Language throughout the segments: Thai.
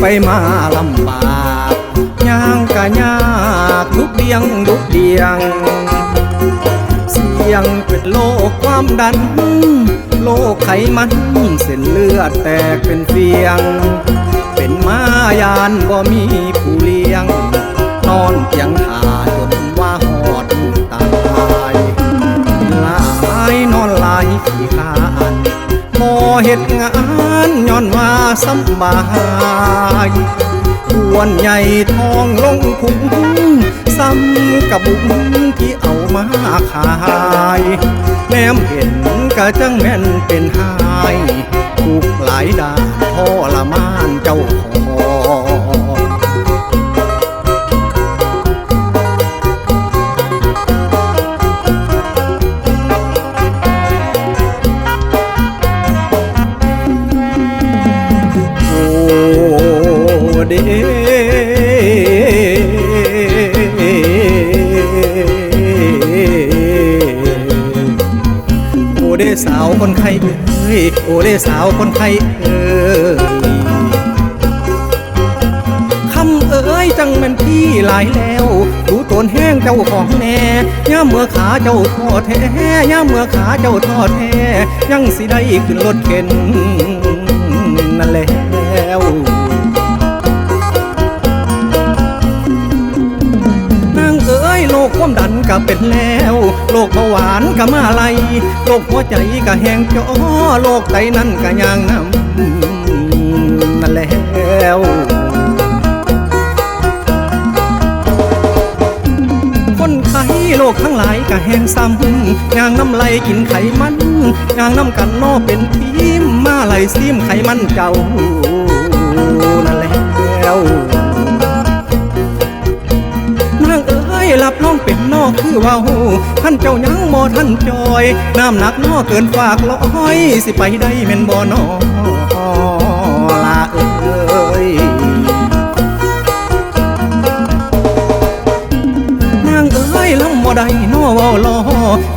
ไปมาลำบากย่างกะยากลุกเดียงลุกเดียง เสียงเป็นโรคความดัน โรคไขมัน เส้นเลือดแตกเป็นเฟียง เป็นมายานบ่มีผู้เลี้ยง นอนเตียงทาจนว่าหอดตายลายนอนลายขี้ขานบ่เฮ็ดงาน ย้อนว่าสำบายควนใหญ่ทองลงคุ้งซ้ำกับบุกที่เอามาขายแม่มเห็นกะจังแม่นเป็นหายถูกหลายด่านทรมานเจ้าของ เดโอเดสาวคนไข้เอ้ยโอเดสาวคนไข้เอ้ยคำเอ้ยจังมันพี่หลายแล้วดูตนแห้งเจ้าของแน่ย่ามเมื่อขาเจ้าทอดแท้ย่ามเมื่อขาเจ้าทอดแท้ยังสิได้ขึ้นรถเข็นนั่นแล้ว ก็เป็นแล้วโรคเบาหวานก็มาไลโรคหัวใจก็แห้งจ้อโรคไตนั่นก็ยางน้ำนั่นแล้วคนไข้โรคทั้งหลายก็แห้งซ้ำยางน้ำไหลกินไขมันยางน้ำกันนอเป็นทีมมาไหลซีมไขมันเจ้า คือว่าหูท่านเจ้ายังมอท่านจอย น้ำหนักนอเกินฝากร้อย สิไปได้แม่นบ่นอลาเอ้ยนางเอ้ยลำบ่ได้นอเว้าลอ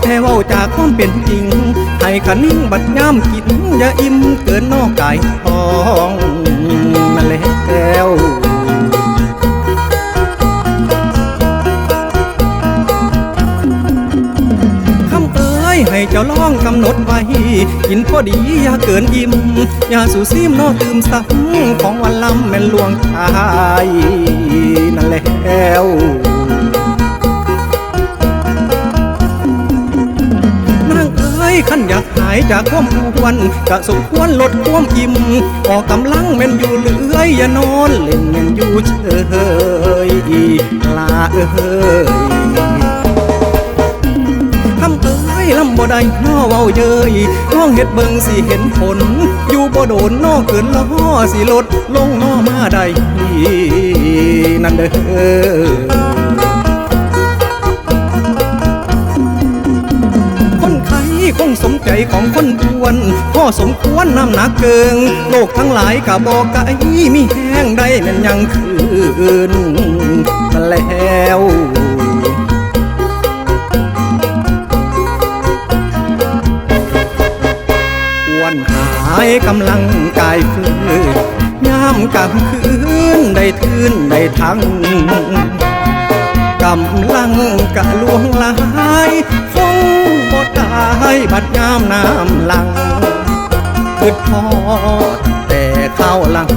แต่เว้าจากความเป็นจริง ให้ขันนิ่งบัดย่ำกินอย่าอิ่มเกินนอกกายทอง อ้ยให้เจ้าลองกำหนดไว้ กินพอดีอย่าเกินอิ่มอย่าสูซีมนอตื่มซ้ำของวันลำแม่นลวงทายนั่นแหล้วนางเอ้ยขันอยากหายจากความอ้วนกะสมควรลดความอิ่มออกกำลังแม่นอยู่เลื่อยอย่านอนเล่นแม่นอยู่เฉยลาเอ้ยทำเอ้ ลำบ่ได้นอเว้าเย้ยน้องเฮ็ดเบิ่งสิเห็นผล อยู่บ่โดนน้อเกินล้อสิลดลงน้อมาได้นั่นเด้อคนไข้คงสมใจของคนอ้วนพ่อสมควรน้ำหนักเกิง โลกทั้งหลายกะบอกไกมีแห้งได้แม่นยังคืนนั่นแล้วายกำลังกายคืนยามกลางคืนได้ทืนได้ทั้งกำลังกะลวงลายคงบดตายบัดยามน้ำหลังคือทอดแต่ข้าวหลัง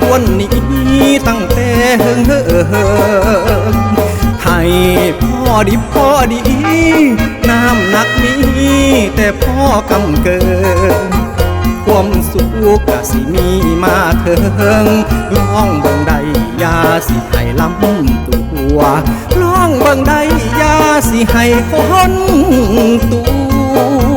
วนนี้ตั้งแต่เฮิงเฮิงให้พ่อดีพ่อดี น้ำหนักมีแต่พ่อกำเกินความสุขกะสิมีมาเถิงลองเบิ่งใดยาสิให้ลำตัวลองเบิ่งใดยาสิให้คนตัว